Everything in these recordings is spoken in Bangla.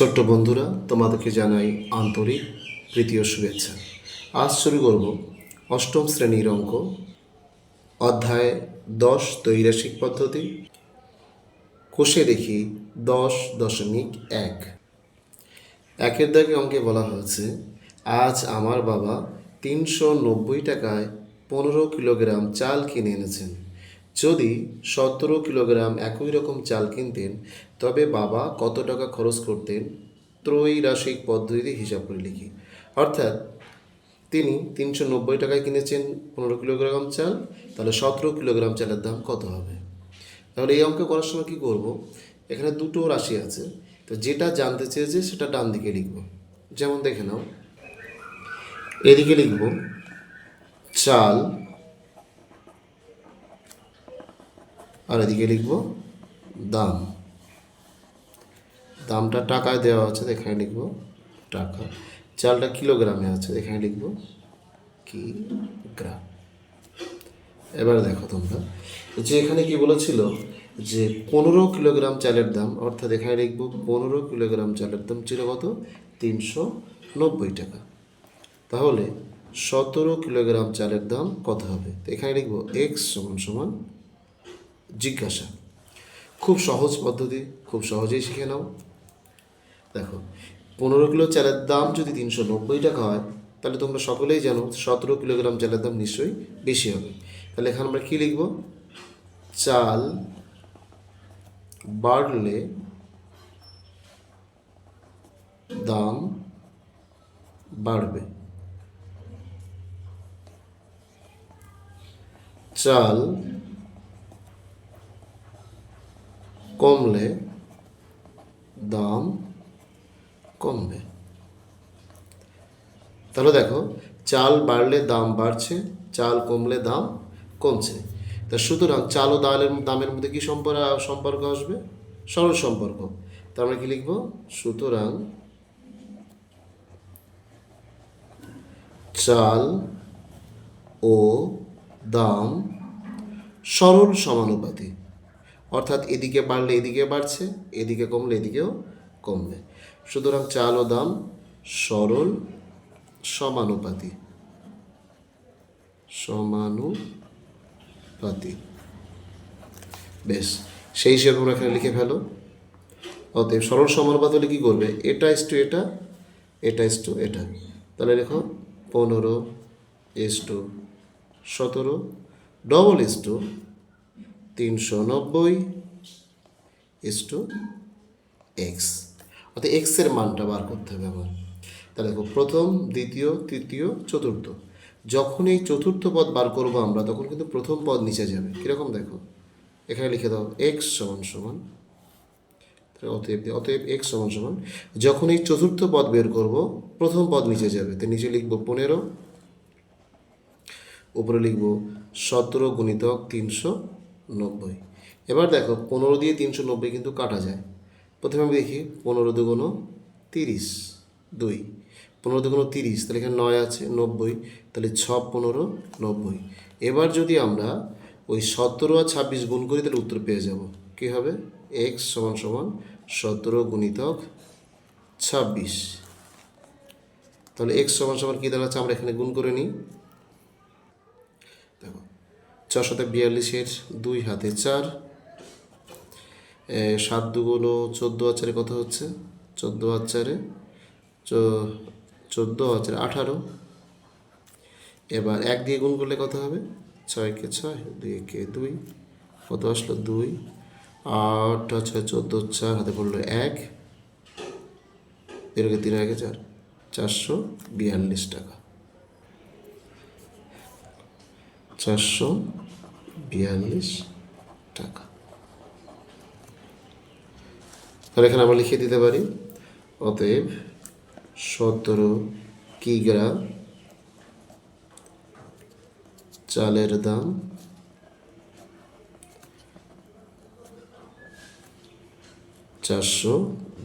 ছোট্ট বন্ধুরা, তোমাদেরকে জানাই আন্তরিক প্রীতীয় শুভেচ্ছা। আজ শুরু করব অষ্টম শ্রেণির অঙ্ক, অধ্যায় দশ তৈরাসিক পদ্ধতি। কোষে দেখি দশ দশমিক এক। একের দাগে অঙ্কে বলা হয়েছে, আজ আমার বাবা তিনশো নব্বই টাকায় পনেরো কিলোগ্রাম চাল কিনে এনেছেন। যদি সতেরো কিলোগ্রাম একই রকম চাল কিনতেন, তবে বাবা কত টাকা খরচ করতেন? ত্রৈরাসিক পদ্ধতিতে হিসাব করে লিখি। অর্থাৎ তিনি তিনশো নব্বই টাকায় কিনেছেন পনেরো কিলোগ্রাম চাল, তাহলে সতেরো কিলোগ্রাম চালের দাম কত হবে? তাহলে এই অঙ্ক করার সময় কী করব? এখানে দুটো রাশি আছে, তো যেটা জানতে চেয়েছে সেটা ডান দিকে লিখব। যেমন দেখে নাও। এদিকে লিখব, চাল আর এদিকে লিখব, দাম। দামটা টাকায় দেওয়া আছে, এখানে লিখব, টাকা। চালটা কিলোগ্রামে আছে, এখানে লিখব, কিগ্রাম। এবার দেখো তোমরা, যে এখানে কি বলেছিল, যে পনেরো কিলোগ্রাম চালের দাম, অর্থাৎ এখানে লিখব, পনেরো কিলোগ্রাম চালের দাম ছিল কত? তিনশো নব্বই টাকা। তাহলে সতেরো কিলোগ্রাম চালের দাম কত হবে? এখানে লিখব, এক্স সমান সমান জিজ্ঞাসা। খুব সহজ পদ্ধতি, খুব সহজেই শিখে নাও। দেখো, পনেরো কিলো চালের দাম যদি তিনশো নব্বই টাকা হয়, তাহলে তোমরা সকলেই জানো সতেরো কিলোগ্রাম চালের দাম নিশ্চয়ই বেশি হবে। তাহলে এখানে আমরা কী লিখব? চাল বাড়লে দাম বাড়বে। চাল কমলে দাম কমবে। তাহলে দেখো, চাল বাড়লে দাম বাড়ছে, চাল কমলে দাম কমছে। তা সুতরাং চাল ও দালের দামের মধ্যে কি সম্পর্ক সম্পর্ক আসবে? সরল সম্পর্ক। তার আমরা কি লিখব? সুতরাং চাল ও দাম সরল সমানুপাতি অর্থাৎ এদিকে বাড়লে এদিকে বাড়ছে, এদিকে কমলে এদিকেও কমবে। সুতরাং চাল ও দাম সরল, সমানুপাতি। সমানুপাতি। বেশ, সেই হিসেবে তোমরা এখানে লিখে ফেলো। অতএব সরল, সমানুপাত হলে কী করবে? এটা ইস টু এটা এটা ইস টু এটা। তাহলে লেখো পনেরো ইস টু সতেরো ডবল ইস টু তিনশো নব্বই ইস টু এক্স অর্থাৎ এক্সের মানটা বার করতে হবে আমার তাহলে দেখো, প্রথম, দ্বিতীয়, তৃতীয়, চতুর্থ। যখন এই চতুর্থ পদ বার করব আমরা, তখন কিন্তু প্রথম পদ নিচে যাবে। কীরকম দেখো? এখানে লিখে দাও এক্স সমান সমান। অতএব অতএব এক্স সমান সমান। যখন এই চতুর্থ পদ বের করব, প্রথম পদ নিচে যাবে। তো নিচে লিখব পনেরো, উপরে লিখব সতেরো গুণিতক তিনশো। নব্বই। এবার দেখো, পনেরো দিয়ে তিনশো নব্বই কিন্তু কাটা যায়। প্রথমে আমি দেখি, পনেরো দুগুণ তিরিশ, দুই। পনেরো দুগুণ তিরিশ, তাহলে এখানে নয় আছে, নব্বই। তাহলে ছ পনেরো নব্বই। এবার যদি আমরা ওই সতেরো আর ছাব্বিশ গুণ করি, তাহলে উত্তর পেয়ে যাব। কী হবে? এক্স সমান সমান সতেরো গুণিতক ছাব্বিশ। তাহলে এক্স সমান সমান কী দাঁড়াচ্ছে? আমরা এখানে গুণ করে নিই। চার সাথে বিয়াল্লিশের দুই হাতে চার। সাত দুগুলো চোদ্দ আচারে কত হচ্ছে? চোদ্দ আচারে চোদ্দ আচারে আঠারো। এবার এক দিয়ে গুণ করলে কত হবে? ছয়কে ছয় দুই কে দুই, কত আসলো? দুই। আট, ছয় চোদ্দ, চার, হাতে পড়ল এক। এরকে তিন একে চার চারশো বিয়াল্লিশ টাকা। চারশো বিয়াল্লিশ টাকা। তাহলে এখানে আমরা লিখে দিতে পারি, অতএব সতেরো কিগ্রা চালের দাম চারশো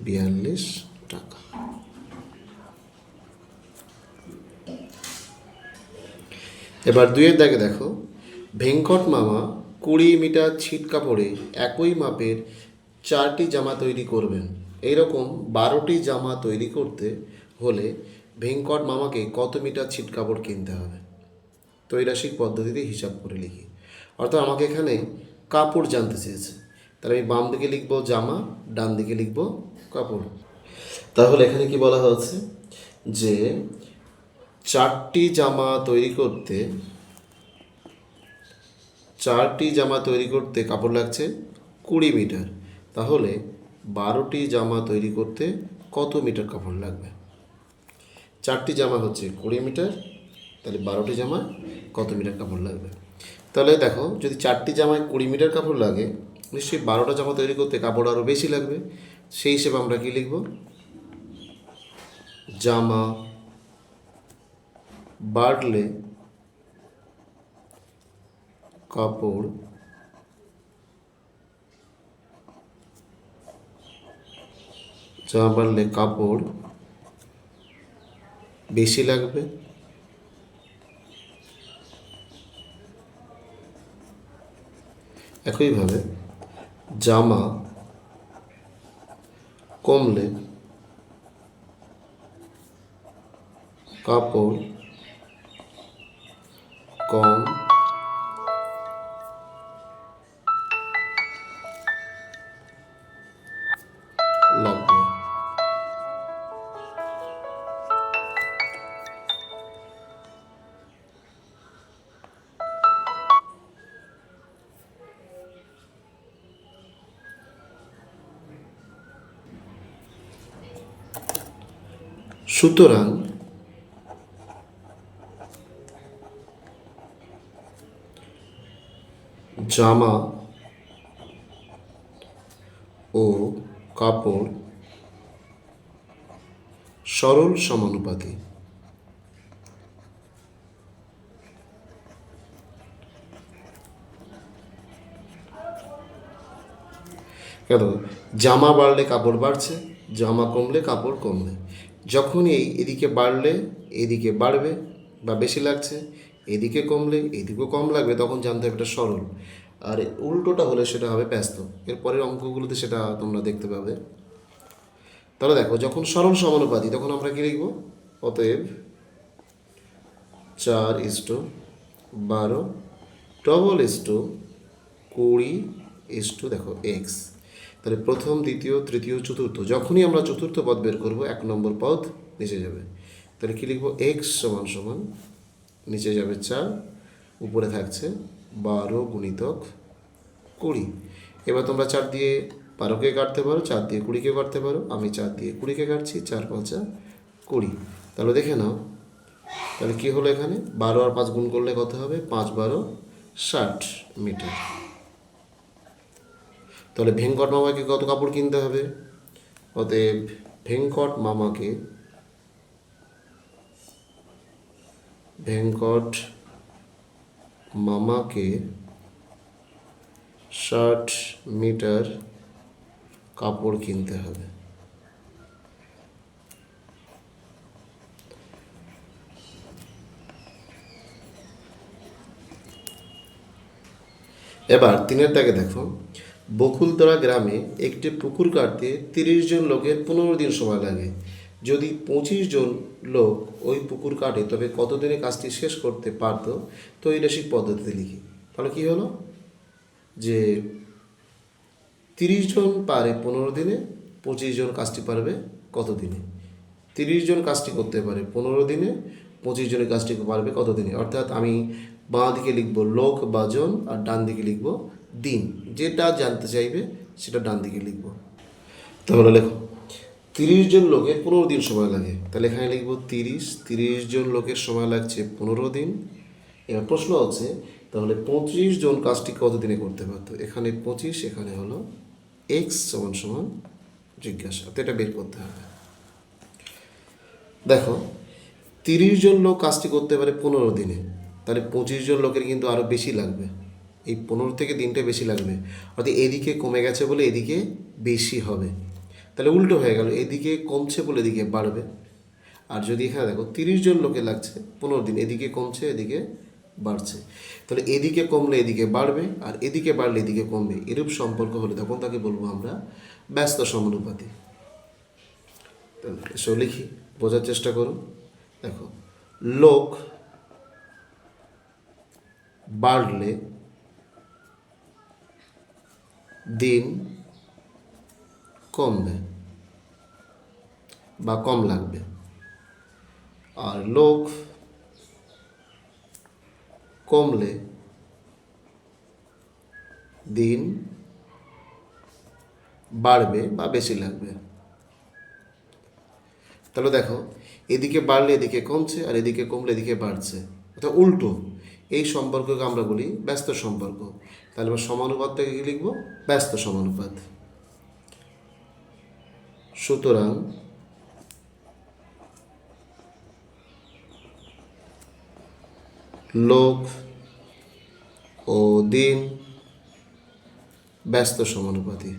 বিয়াল্লিশ টাকা এবার দুইয়ের দাগে দেখো। ভেঙ্কট মামা কুড়ি মিটার ছিট কাপড়ে একই মাপের চারটি জামা তৈরি করবেন। এইরকম বারোটি জামা তৈরি করতে হলে ভেঙ্কট মামাকে কত মিটার ছিট কাপড় কিনতে হবে? তৈরাসিক পদ্ধতিতে হিসাব করে লিখি। অর্থাৎ আমাকে এখানে কাপড় জানতে চেয়েছে। তাহলে আমি বাম দিকে লিখব জামা, ডান দিকে লিখব কাপড়। তাহলে এখানে কি বলা হচ্ছে যে চারটি জামা তৈরি করতে, চারটি জামা তৈরি করতে কাপড় লাগছে কুড়ি মিটার। তাহলে বারোটি জামা তৈরি করতে কত মিটার কাপড় লাগবে? চারটি জামা হচ্ছে কুড়ি মিটার, তাহলে বারোটি জামা কত মিটার কাপড় লাগবে? তাহলে দেখো, যদি চারটি জামায় কুড়ি মিটার কাপড় লাগে, নিশ্চয়ই বারোটা জামা তৈরি করতে কাপড় আরও বেশি লাগবে। সেই হিসেবে আমরা কী লিখব? জামা বাড়লে কাপড় জামা বাড়লে কাপড় বেশি লাগবে। একইভাবে জামা কমলে কাপড় কম লাগবে সুতরাং জামা ও কাপড় সরল সমানুপাতি কেন? জামা বাড়লে কাপড় বাড়ছে, জামা কমলে কাপড় কমবে। যখনই এই এদিকে বাড়লে, এদিকে বাড়বে বা বেশি লাগছে, এদিকে কমলে, এদিকেও কম লাগবে, তখন জানতে হবে এটা সরল। আর উল্টোটা হলে সেটা হবে ব্যস্ত। এরপরের অঙ্কগুলোতে সেটা তোমরা দেখতে পাবে। তাহলে দেখো, যখন সরল সমানুপাতি, তখন আমরা কি লিখব? অতএব চার ইস্টু বারো, ডবল ইস্টো কুড়ি ইস্টু দেখো, এক্স। তাহলে প্রথম, দ্বিতীয়, তৃতীয়, চতুর্থ, যখনই আমরা চতুর্থ পদ বের করব, এক নম্বর পদ নিচে যাবে। তাহলে কী লিখব? এক্স সমান সমান নিচে যাবে চার, উপরে থাকছে বারো গুণিতক কুড়ি। এবার তোমরা চার দিয়ে বারোকে কাটতে পারো, চার দিয়ে কুড়িকে কাটতে পারো। আমি চার দিয়ে কুড়িকে কাটছি, চার পাঁচা কুড়ি। তাহলে দেখে নাও, তাহলে কী হলো এখানে? বারো আর পাঁচ গুণ করলে কত হবে? পাঁচ বারো ষাট মিটার। তাহলে ভেঙ্কট মামাকে কত কাপড় কিনতে হবে? অতএব ভেঙ্কট মামাকে, ভেঙ্কট মামাকে ষাট মিটার কাপড় কিনতে হবে। এবার তিনের দাগে দেখো, বকুলতলা গ্রামে একটি পুকুর কাটতে তিরিশ জন লোকের পনেরো দিন সময় লাগে। যদি পঁচিশ জন লোক ওই পুকুর কাটে, তবে কতদিনে কাজটি শেষ করতে পারতো? তৈরাসিক পদ্ধতিতে লিখি। তাহলে কী হলো? যে তিরিশ জন পারে পনেরো দিনে, পঁচিশ জন কাজটি পারবে কত দিনে তিরিশ জন কাজটি করতে পারে পনেরো দিনে, পঁচিশ জনের কাজটি পারবে কত দিনে অর্থাৎ আমি বাঁ দিকে লিখব লোক বা জন আর ডান দিকে লিখব দিন। যেটা জানতে চাইবে সেটা ডান দিকে লিখব। তাহলে লেখো। তিরিশ জন লোকের পনেরো দিন সময় লাগে। তাহলে এখানে লিখব তিরিশ তিরিশ জন লোকের সময় লাগছে পনেরো দিন। এবার প্রশ্ন হচ্ছে, তাহলে পঁচিশ জন কাজটি কত দিনে করতে পারতো এখানে পঁচিশ, এখানে হলো এক্স সমান সমান জিজ্ঞাসা। তো এটা বের করতে হবে। দেখো, তিরিশ জন লোক কাজটি করতে পারে পনেরো দিনে। তাহলে পঁচিশ জন লোকের কিন্তু আরও বেশি লাগবে। এই পনেরো থেকে দিনটা বেশি লাগবে। অর্থাৎ এদিকে কমে গেছে বলে এদিকে বেশি হবে। তাহলে উল্টো হয়ে গেল, এদিকে কমছে বলে এদিকে বাড়বে। আর যদি এখানে দেখো, তিরিশ জন লোকে লাগছে, পনেরো দিন, এদিকে কমছে, এদিকে বাড়ছে। তাহলে এদিকে কমলে এদিকে বাড়বে, আর এদিকে বাড়লে এদিকে কমবে। এরূপ সম্পর্ক হলে তখন তাকে বলব আমরা ব্যস্ত সমানুপাতি এসব লিখি, বোঝার চেষ্টা করুন দেখো, লোক বাড়লে দিন কমবে। বা কম লাগবে। আর লোক কমলে দিন বাড়বে বা বেশি লাগবে। তাহলে দেখো, এদিকে বাড়লে এদিকে কমছে আর এদিকে কমলে এদিকে বাড়ছে। অর্থাৎ উল্টো, এই সম্পর্ককে আমরা বলি ব্যস্ত সম্পর্ক। তাহলে আমরা সমানুপাতটাকে কি লিখব? ব্যস্ত সমানুপাত। সুতরাং লোক ও দিন ব্যস্ত সমানুপাতি।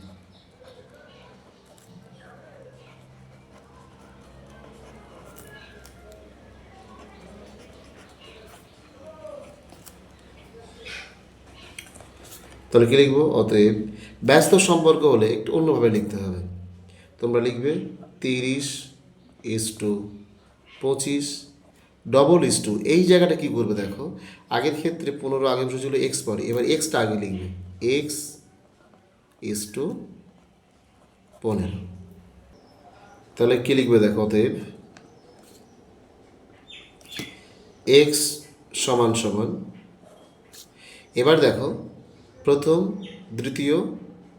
তাহলে কী লিখব? অতএব ব্যস্ত সম্পর্ক হলে একটু অন্যভাবে লিখতে হবে। তোমরা লিখবে তিরিশ ইস টু পঁচিশ ডবল ইস টু এই জায়গাটা কী করবে দেখো? আগের ক্ষেত্রে পনেরো আগে বসে ছিল এক্স পরে। এবার এক্সটা আগে লিখবে। এক্স ইস টু পনেরো। তাহলে কী লিখবে দেখো অতএব? এক্স সমান সমান। এবার দেখো, প্রথম, দ্বিতীয়,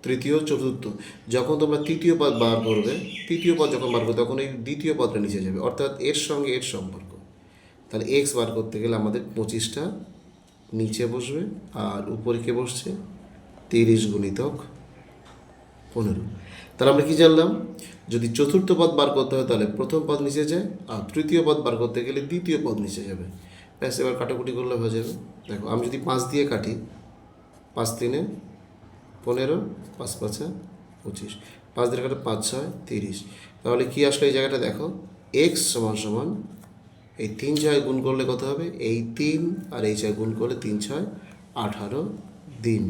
তৃতীয়, চতুর্থ। যখন তোমরা তৃতীয় পদ বার করবে, তৃতীয় পদ যখন বার করবে, তখন এই দ্বিতীয় পদটা নিচে যাবে। অর্থাৎ এর সঙ্গে এর সম্পর্ক। তাহলে এক্স বার করতে গেলে আমাদের পঁচিশটা নিচে বসবে আর উপরে কে বসছে? তিরিশ গুণিতক পনেরো। তাহলে আমরা কি জানলাম? যদি চতুর্থ পদ বার করতে হয় তাহলে প্রথম পদ নিচে যায় আর তৃতীয় পদ বার করতে গেলে দ্বিতীয় পদ নিচে যাবে। ব্যাস, এবার কাটাকুটি করলে হয়ে যাবে। দেখো, আমি যদি পাঁচ দিয়ে কাটি, পাঁচ তিনে পনেরো, পাঁচ পাঁচা পঁচিশ। পাঁচ দিয়ে কাটে পাঁচ ছয়, তিরিশ। তাহলে কী আসলো এই জায়গাটা দেখো? এক্স সমান সমান এই তিন ছয় গুণ করলে কত হবে? এই তিন আর এই ছয় গুণ করলে তিন ছয়, আঠারো দিন।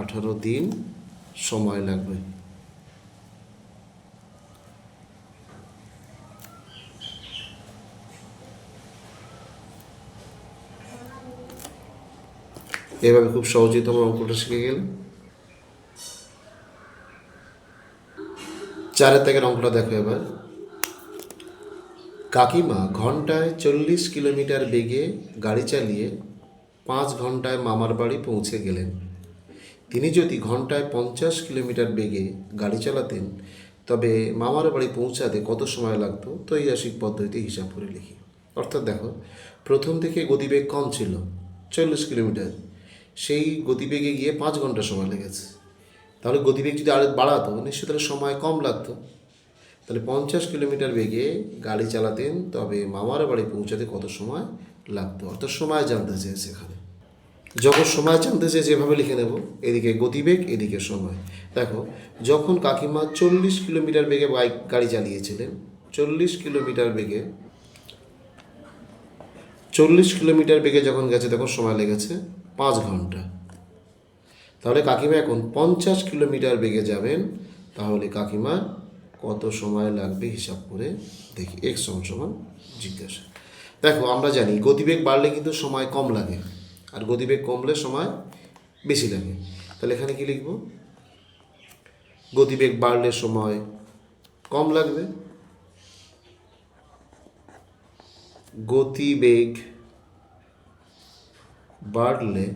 আঠারো দিন সময় লাগবে। এভাবে খুব সহজেই তোমরা অঙ্কটা শিখে গেলে। চারের থেকে অঙ্কটা দেখো এবার। কাকিমা ঘন্টায় চল্লিশ কিলোমিটার বেগে গাড়ি চালিয়ে পাঁচ ঘন্টায় মামার বাড়ি পৌঁছে গেলেন। তিনি যদি ঘন্টায় পঞ্চাশ কিলোমিটার বেগে গাড়ি চালাতেন, তবে মামার বাড়ি পৌঁছাতে কত সময় লাগতো ঐতিহাসিক পদ্ধতিতে হিসাব করে লিখি। অর্থাৎ দেখো, প্রথম থেকে গতিবেগ কম ছিল, চল্লিশ কিলোমিটার। সেই গতিবেগে গিয়ে পাঁচ ঘণ্টা সময় লেগেছে। তাহলে গতিবেগ যদি আরও বাড়াতো, নিশ্চয়ই তাহলে সময় কম লাগতো। তাহলে পঞ্চাশ কিলোমিটার বেগে গাড়ি চালাতেন, তবে মামার বাড়ি পৌঁছাতে কত সময় লাগতো? অর্থাৎ সময় জানতে চেয়েছে এখানে। যখন সময় জানতে চেয়ে যেভাবে লিখে নেব। এদিকে গতিবেগ, এদিকে সময়। দেখো, যখন কাকিমা চল্লিশ কিলোমিটার বেগে বাইক, গাড়ি চালিয়েছিলেন, চল্লিশ কিলোমিটার বেগে, চল্লিশ কিলোমিটার বেগে যখন গেছে, তখন সময় লেগেছে পাঁচ ঘণ্টা। তাহলে কাকিমা এখন পঞ্চাশ কিলোমিটার বেগে যাবেন, তাহলে কাকিমার কত সময় লাগবে হিসাব করে দেখি এক সমান জিজ্ঞাসা। দেখো, আমরা জানি গতিবেগ বাড়লে কিন্তু সময় কম লাগে, আর গতিবেগ কমলে সময় বেশি লাগে। তাহলে এখানে কি লিখব? গতিবেগ বাড়লে সময় কম লাগবে। গতিবেগ বাড়লে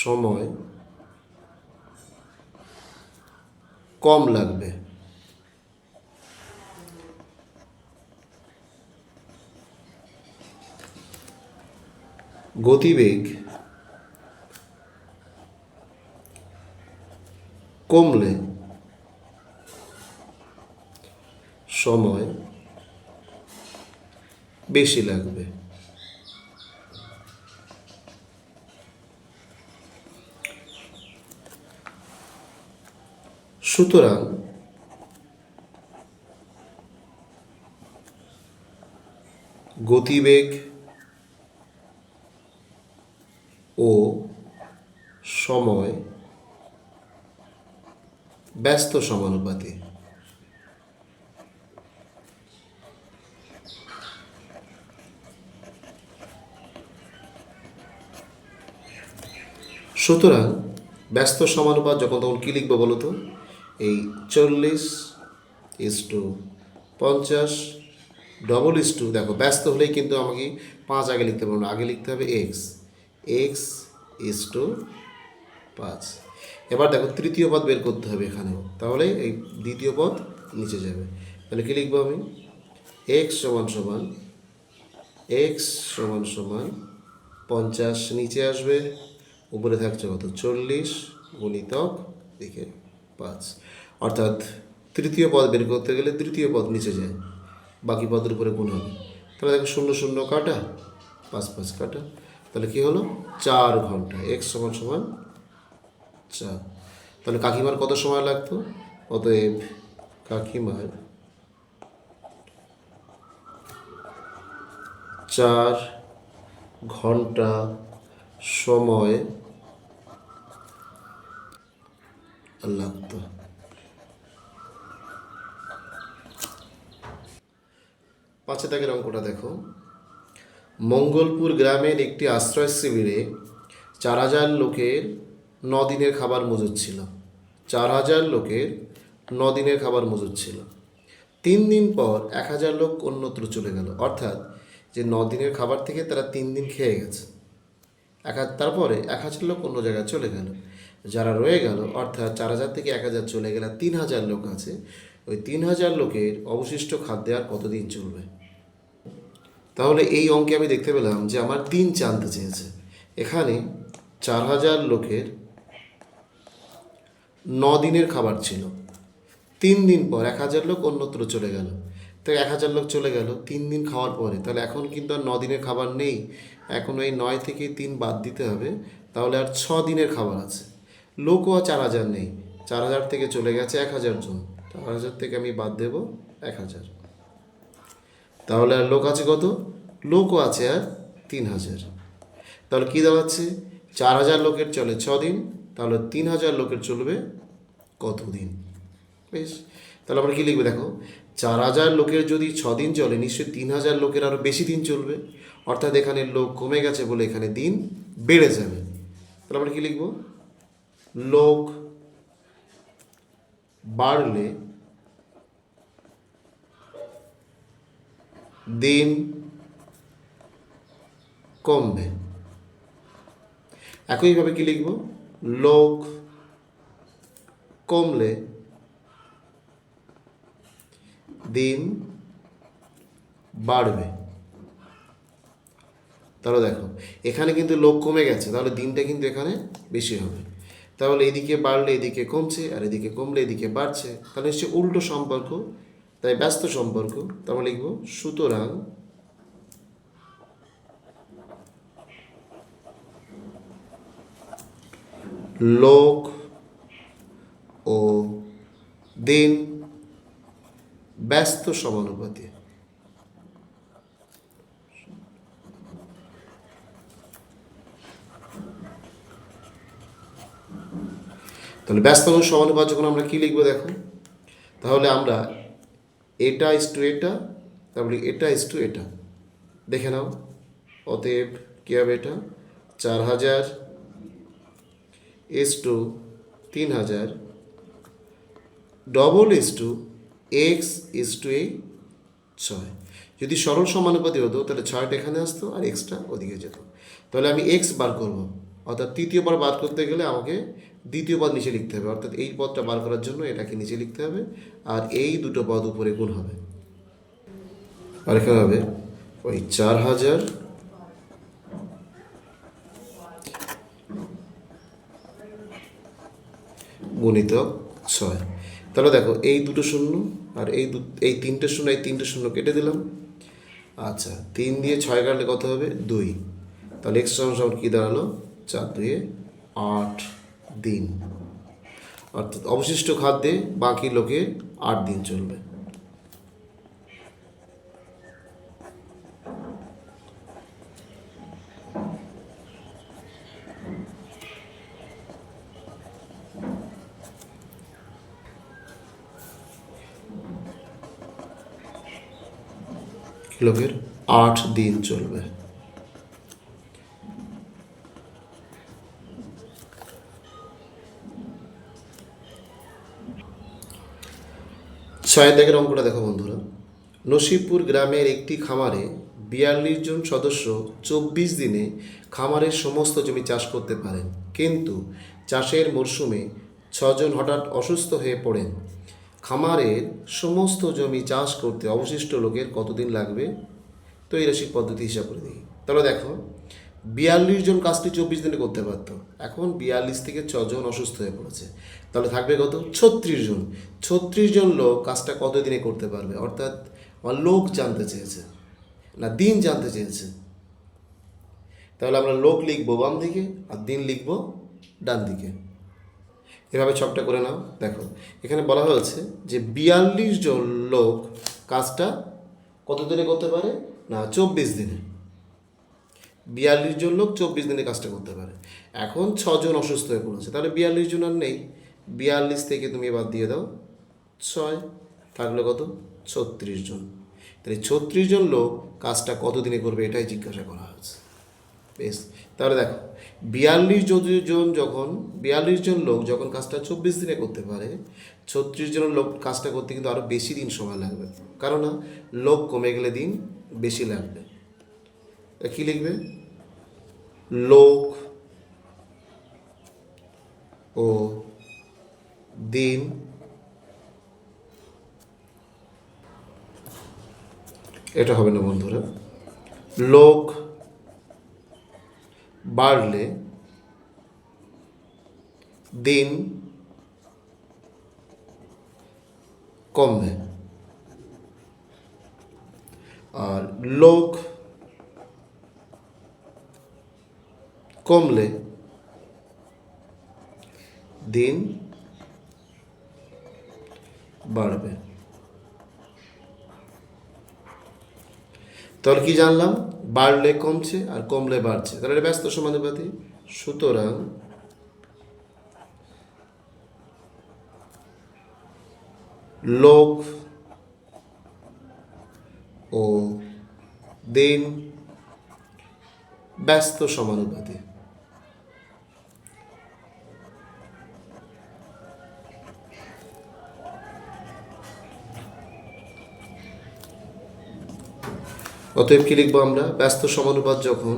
সময় কম লাগবে। গতিবেগ কমলে সময় বেশি লাগবে। সুতরাং গতিবেগ ও সময় ব্যস্ত সমানুপাতি সুতরাং ব্যস্ত সমানুপাত যখন তখন কী লিখব বলো তো এই চল্লিশ ইস টু পঞ্চাশ ডবল ইস টু দেখো, ব্যস্ত হলেই কিন্তু আমাকে পাঁচ আগে লিখতে পারব না আগে লিখতে হবে এক্স এক্স ইস টু পাঁচ। এবার দেখো, তৃতীয় পদ বের করতে হবে এখানেও। তাহলে এই দ্বিতীয় পদ নিচে যাবে। তাহলে কী লিখব আমি? এক্স সমান সমান এক্স সমান সমান পঞ্চাশ নিচে আসবে। উপরে থাকছে কত চল্লিশ, গুণিতক দিকে পাঁচ। অর্থাৎ তৃতীয় পদ বের করতে গেলে তৃতীয় পদ নিচে যায়, বাকি পদের উপরে গুণ হবে। তাহলে দেখো শূন্য শূন্য কাটা, পাঁচ পাঁচ কাটা। তাহলে কি হলো? চার ঘণ্টা এক্স সমান সমান চার। তাহলে কাকিমার কত সময় লাগতো? অতএব কাকিমার চার ঘণ্টা সময় লাগতো। পাঁচে দাগের অঙ্কটা দেখো। মঙ্গলপুর গ্রামের একটি আশ্রয় শিবিরে চার হাজার লোকের ন দিনের খাবার মজুদ ছিল। চার হাজার লোকের ন দিনের খাবার মজুদ ছিল। তিন দিন পর এক হাজার লোক অন্যত্র চলে গেল। অর্থাৎ যে ন দিনের খাবার থেকে তারা তিন দিন খেয়ে গেছে। এক হাজার তারপরে এক হাজার লোক অন্য জায়গায় চলে গেল। যারা রয়ে গেল, অর্থাৎ চার হাজার থেকে এক হাজার চলে গেলে তিন হাজার লোক আছে। ওই তিন হাজার লোকের অবশিষ্ট খাদ্য আর কতদিন চলবে? তাহলে এই অঙ্কে আমি দেখতে পেলাম যে আমার তিন জানতে চেয়েছে। এখানে চার হাজার লোকের ন দিনের খাবার ছিল। তিন দিন পর এক হাজার লোক অন্যত্র চলে গেল। তো এক হাজার লোক চলে গেল তিন দিন খাওয়ার পরে। তাহলে এখন কিন্তু আর ন দিনের খাবার নেই। এখন এই নয় থেকে তিন বাদ দিতে হবে। তাহলে আর ছ দিনের খাবার আছে। লোকও আর চার হাজার নেই। চার হাজার থেকে চলে গেছে এক হাজার জন। চার হাজার থেকে আমি বাদ দেব এক হাজার। তাহলে আর লোক আছে কত? লোকও আছে আর তিন হাজার। তাহলে কী দাঁড়াচ্ছে? চার হাজার লোকের চলে ছ দিন, তাহলে তিন হাজার লোকের চলবে কত দিন? বেশ, তাহলে আমরা কী লিখবে দেখো? চার হাজার লোকের যদি ছ দিন চলে, নিশ্চয়ই তিন হাজার লোকের আরও বেশি দিন চলবে। অর্থাৎ এখানে লোক কমে গেছে বলে এখানে দিন বেড়ে যাবে। তাহলে আমরা কী লিখব? লোক বাড়লে দিন কমবে। একইভাবে কি লিখব? লোক কমলে দিন বাড়বে। তাহলে দেখো, এখানে কিন্তু লোক কমে গেছে, তাহলে দিনটা কিন্তু এখানে বেশি হবে। তাহলে এদিকে বাড়লে এদিকে কমছে, আর এদিকে কমলে এদিকে বাড়ছে, তাহলে নিশ্চয়ই উল্টো সম্পর্ক তাই ব্যস্ত সম্পর্ক, তারপর লিখব, সুতরাং লোক ও দিন ব্যস্ত সমানুপাতি তাহলে ব্যস্ত সমানুপাত যখন আমরা কী লিখব দেখো? তাহলে আমরা এটা ইস টু এটা তারপরে এটা ইস টু এটা। দেখে নাও, অতএব কী হবে এটা? চার হাজার এস টু তিন হাজার। Double is to x is to এই ছয়। যদি সরল সমানুপাতি হতো, তাহলে ছয়টা এখানে আসতো আর এক্সটা ওদিকে যেত। তাহলে আমি এক্স বার করব। অর্থাৎ তৃতীয়বার বার করতে গেলে আমাকে দ্বিতীয় পদ নিচে লিখতে হবে। অর্থাৎ এই পদটা বার করার জন্য এটাকে নিচে লিখতে হবে আর এই দুটো পদ উপরে গুণ হবে। আর এখানে হবে, ওই চার হাজার গুণিতক ছয়। তাহলে দেখো, এই দুটো শূন্য আর এই দু, এই তিনটে শূন্য, এই তিনটে শূন্য কেটে দিলাম। আচ্ছা তিন দিয়ে ছয় কাটলে কত হবে? দুই। তাহলে এক্স সমান কী দাঁড়াল? চার দুয়ে আট। দিন। অর্থাৎ অবশিষ্ট খাদ্যে বাকি লোকে আট দিন চলবে। লোকের আট দিন চলবে। ছয় দেখের অঙ্কটা দেখো বন্ধুরা। নসিবপুর গ্রামের একটি খামারে বিয়াল্লিশ জন সদস্য চব্বিশ দিনে খামারের সমস্ত জমি চাষ করতে পারেন। কিন্তু চাষের মরশুমে ছজন হঠাৎ অসুস্থ হয়ে পড়েন। খামারের সমস্ত জমি চাষ করতে অবশিষ্ট লোকের কতদিন লাগবে? তো এই রাশিক পদ্ধতি হিসাব করে দিই তাহলে দেখো বিয়াল্লিশ জন কাজটি চব্বিশ দিনে করতে পারতো। এখন বিয়াল্লিশ থেকে ছজন অসুস্থ হয়ে পড়েছে। তাহলে থাকবে কত? ছত্রিশ জন। ছত্রিশ জন লোক কাজটা কত দিনে করতে পারবে? অর্থাৎ আমার লোক জানতে চেয়েছে। না, দিন জানতে চেয়েছে। তাহলে আমরা লোক লিখব বাম দিকে আর দিন লিখব ডান দিকে। এভাবে ছকটা করে নাও। দেখো, এখানে বলা হয়েছে যে বিয়াল্লিশ জন লোক কাজটা কত দিনে করতে পারে? না, চব্বিশ দিনে। বিয়াল্লিশ জন লোক চব্বিশ দিনে কাজটা করতে পারে। এখন ছজন অসুস্থ হয়ে পড়েছে। তাহলে বিয়াল্লিশ জন আর নেই। বিয়াল্লিশ থেকে তুমি এবার দিয়ে দাও। ছয়। থাকল কত? ছত্রিশ জন। তাহলে ছত্রিশ জন লোক কাজটা কত দিনে করবে এটাই জিজ্ঞাসা করা হয়েছে। বেশ। তাহলে দেখো, বিয়াল্লিশ জন যখন, বিয়াল্লিশ জন লোক যখন কাজটা চব্বিশ দিনে করতে পারে, ছত্রিশ জন লোক কাজটা করতে কিন্তু আরও বেশি দিন সময় লাগবে। কারণ লোক কমে গেলে দিন বেশি লাগবে। কী লিখবে? লোক ও দিন। এটা হবে না বন্ধুরা। লোক বাড়লে দিন কমবে। আর লোক কমলে দিন বাড়বে। তাহলে কি জানলাম? বাড়লে কমছে আর কমলে বাড়ছে। তাহলে এটা ব্যস্ত সমানুপাতি। সুতরাং লোক ও দিন ব্যস্ত সমানুপাতি। অতএব কী লিখব আমরা? ব্যস্ত সমানুপাত যখন,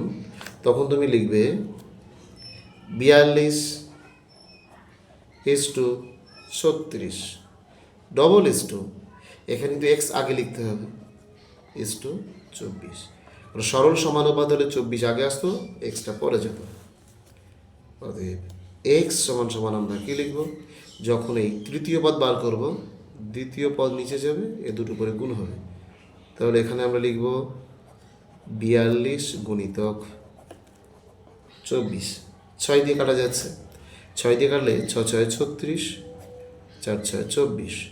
তখন তুমি লিখবে বিয়াল্লিশ ইস টু ছত্রিশ। ডবল ইস টু এখানে কিন্তু এক্স আগে লিখতে হবে। ইস টু চব্বিশ। সরল সমানুপাত হলে চব্বিশ আগে আসতো এক্সটা পরে যেত। অতএব এক্স সমান সমান আমরা কী লিখব? যখন এই তৃতীয় পদ বার করব, দ্বিতীয় পদ নিচে যাবে, এ দুটো করে গুণ হবে। তাহলে এখানে আমরা লিখব বিয়াল্লিশ গুণিতক চব্বিশ। ছয় দিয়ে কাটা যাচ্ছে। ছয় দিয়ে কাটলে ছ ছয় ছত্রিশ, চার ছয় চব্বিশ।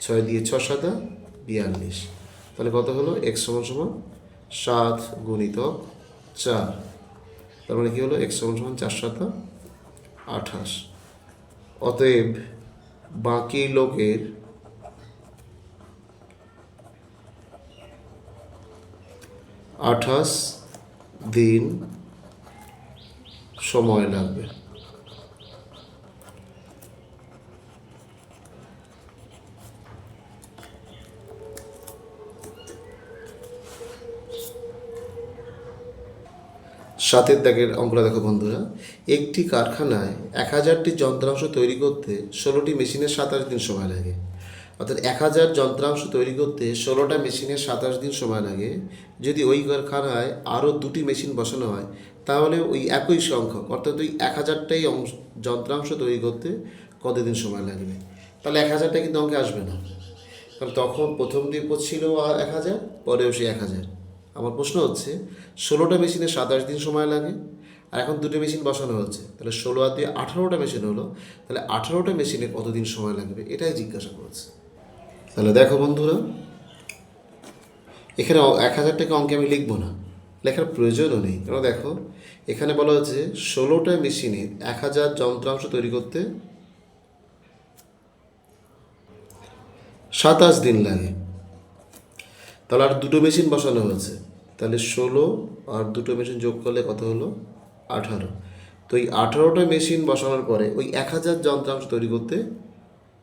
ছয় দিয়ে ছ সাতা বিয়াল্লিশ। তাহলে কত হলো? এক সমান সমান সাত গুণিতক চার। তার মানে কী হলো? এক সমান সমান চার সাতা আঠাশ। অতএব বাকি লোকের আঠাশ দিন সময় লাগবে। সাতের দাগের অঙ্কটা দেখো বন্ধুরা। একটি কারখানায় এক হাজারটি যন্ত্রাংশ তৈরি করতে ষোলোটি মেশিনের সাতাশ দিন সময় লাগে। অর্থাৎ এক হাজার যন্ত্রাংশ তৈরি করতে ষোলোটা মেশিনের সাতাশ দিন সময় লাগে। যদি ওই কারখানায় আরও দুটি মেশিন বসানো হয়, তাহলে ওই একই সংখ্যক, অর্থাৎ ওই এক হাজারটাই অংশ যন্ত্রাংশ তৈরি করতে কতদিন সময় লাগবে? তাহলে এক হাজারটা কিন্তু অঙ্কে আসবে না। কারণ তখন প্রথম দ্বীপ ছিল এক হাজার, পরেও সেই এক হাজার। আমার প্রশ্ন হচ্ছে, ষোলোটা মেশিনে সাতাশ দিন সময় লাগে, আর এখন দুটো মেশিন বসানো হচ্ছে, তাহলে ষোলো আর দিয়ে আঠারোটা মেশিন হলো, তাহলে আঠারোটা মেশিনে কতদিন সময় লাগবে? এটাই জিজ্ঞাসা করেছে। তাহলে দেখো বন্ধুরা, এখানে এক হাজার টাকা অঙ্কে আমি লিখব না, লেখার প্রয়োজনও নেই। কেন দেখো, এখানে বলা হচ্ছে ষোলোটা মেশিনে এক হাজার যন্ত্রাংশ তৈরি করতে সাতাশ দিন লাগে। তাহলে আর দুটো মেশিন বসানো হয়েছে। তাহলে ষোলো আর দুটো মেশিন যোগ করলে কত হলো? আঠারো। তো এই আঠারোটা মেশিন বসানোর পরে ওই এক হাজার যন্ত্রাংশ তৈরি করতে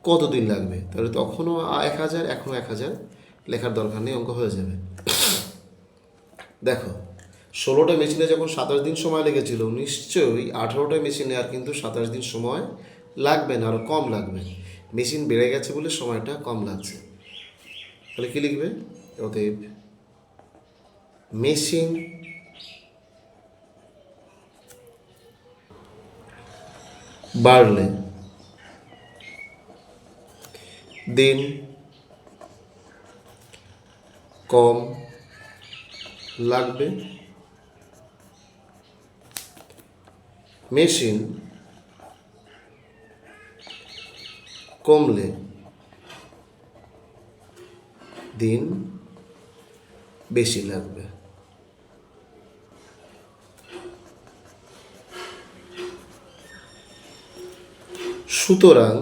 কতদিন লাগবে? তাহলে তখনও এক হাজার, এখনও এক হাজার লেখার দরকার নেই, অঙ্ক হয়ে যাবে। দেখো, ষোলোটা মেশিনে যখন সাতাশ দিন সময় লেগেছিল, নিশ্চয়ই আঠারোটা মেশিনে আর কিন্তু সাতাশ দিন সময় লাগবে না আরও কম লাগবে। মেশিন বেড়ে গেছে বলে সময়টা কম লাগছে। তাহলে কী লিখবে? অতএব মেশিন বাড়লে দিন কম লাগবে। মেশিন কমলে দিন বেশি লাগবে। সুতরাং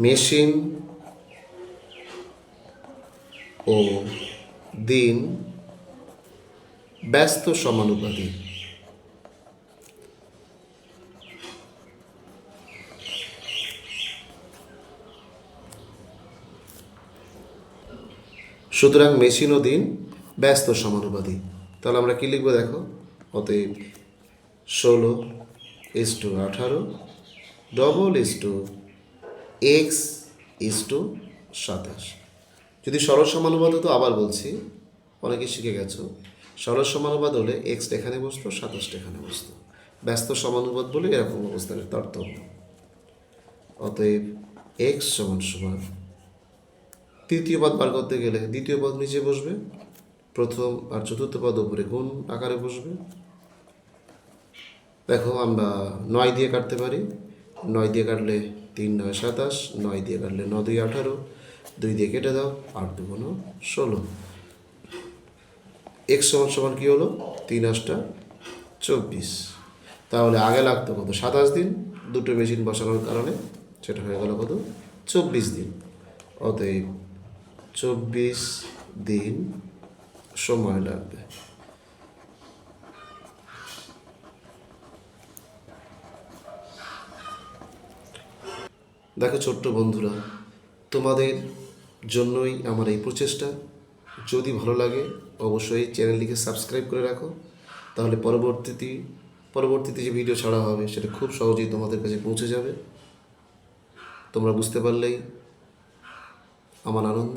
মেশিন ও দিন ব্যস্ত সমানুপাতিক। সুতরাং মেশিন ও দিন ব্যস্ত সমানুপাতিক। তাহলে আমরা কি লিখব দেখো? অতএব ষোলো ইস টু আঠারো, double is to x is to সাতাশ। যদি সরল সমানুপাত হতো আবার বলছি, অনেকে শিখে গেছো। সরল সমানুপাত হলে এক্স এখানে বসতো সাতাশটা এখানে বসতো। ব্যস্ত সমানুপাত বলে এরকম অবস্থানের তারতম্য। অতএব এক্স সমান সমান তৃতীয় পদ বার করতে গেলে দ্বিতীয় পদ নিচে বসবে, প্রথম আর চতুর্থ পদ উপরে গুণ আকারে বসবে। দেখো আমরা নয় দিয়ে কাটতে পারি, নয় দিয়ে কাটলে তিন নয় সাতাশ, নয় দিয়ে কাটলে ন দুই আঠারো, দুই দিয়ে কেটে দাও, আট দুগুণ ষোলো। এক্স সমান সমান কী হলো? তিন আটটা চব্বিশ। তাহলে আগে লাগতো কত? সাতাশ দিন। দুটো মেশিন বসানোর কারণে সেটা হয়ে গেল কত? চব্বিশ দিন। অতএব চব্বিশ দিন সময় লাগবে। দেখো ছোট্ট বন্ধুরা, তোমাদের জন্যই আমার এই প্রচেষ্টা। যদি ভালো লাগে, অবশ্যই চ্যানেলটিকে সাবস্ক্রাইব করে রাখো। তাহলে পরবর্তীতে পরবর্তীতে যে ভিডিও ছাড়া হবে, সেটা খুব সহজেই তোমাদের কাছে পৌঁছে যাবে। তোমরা বুঝতে পারলেই আমার আনন্দ।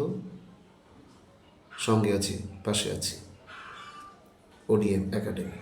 সঙ্গে আছি, পাশে আছি। ODM academy